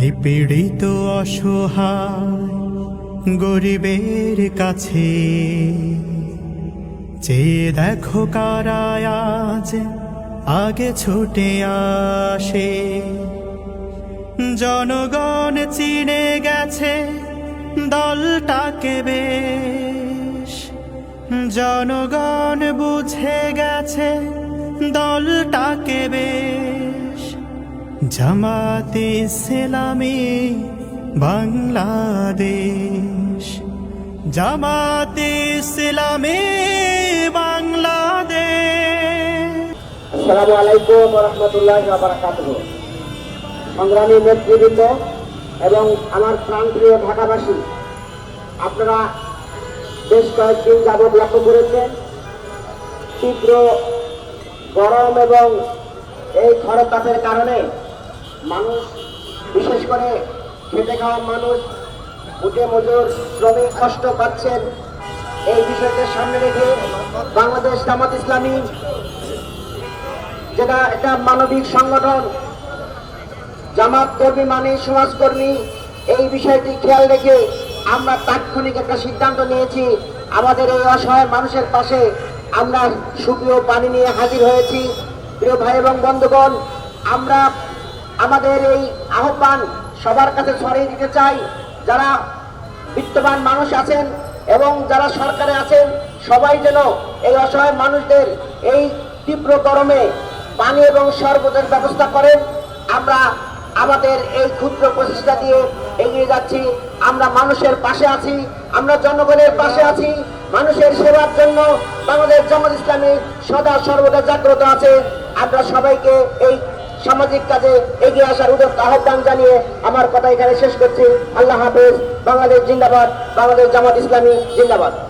নিপীড়িত অসহায় গরিবের কাছে। চেয়ে দেখো আজ আগে ছুটে আসে। জনগণ চিনে গেছে দলটাকে বেশ। জনগণ বুঝে গেছে দলটাকে বেশ। জামাতে ইসলামী বাংলাদেশ। জামাতে ইসলামী বাংলাদেশ। আসসালামু আলাইকুম রহমতুল্লাহ সংগ্রামী নেতৃবৃন্দ এবং আমার প্রাণপ্রিয় ঢাকাবাসী, আপনারা বেশ কয়েকদিন যাবৎ লক্ষ্য করেছেন, তীব্র গরম এবং এই খরতাপের কারণে মানুষ, বিশেষ করে খেটে খাওয়া মানুষ, উঠে মজুর শ্রমিক কষ্ট পাচ্ছেন, এই বিষয়কে সামনে রেখে বাংলাদেশ জামাত ইসলামী, যেটা একটা মানবিক সংগঠন, জামাত কর্মী মানে সমাজকর্মী, এই বিষয়টি খেয়াল রেখে আমরা তাৎক্ষণিক একটা সিদ্ধান্ত নিয়েছি, আমাদের এই অসহায় মানুষের পাশে আমরা সুপ্রিয় পানি নিয়ে হাজির হয়েছি। প্রিয় ভাই এবং বন্ধুগণ, আমরা আমাদের এই আহ্বান সবার কাছে ছড়িয়ে দিতে চাই। যারা বিত্তবান মানুষ আছেন এবং যারা সরকারে আছেন, সবাই যেন এই অসহায় মানুষদের এই তীব্র গরমে পানি এবং শরবতের ব্যবস্থা করেন। আমরা আমাদের এই ক্ষুদ্র প্রচেষ্টা দিয়ে এগিয়ে যাচ্ছি। আমরা মানুষের পাশে আছি, আমরা জনগণের পাশে আছি। মানুষের সেবার জন্য বাংলাদেশ জামাত ইসলামী সদা সর্বদা জাগ্রত আছে। আমরা সবাইকে এই সামাজিক কাজে এগিয়ে আসার উদ্যোগ আহ্বান জানিয়ে আমার কথা এখানে শেষ করছি। আল্লাহ হাফেজ। বাংলাদেশ জিন্দাবাদ। বাংলাদেশ জামাত ইসলামী জিন্দাবাদ।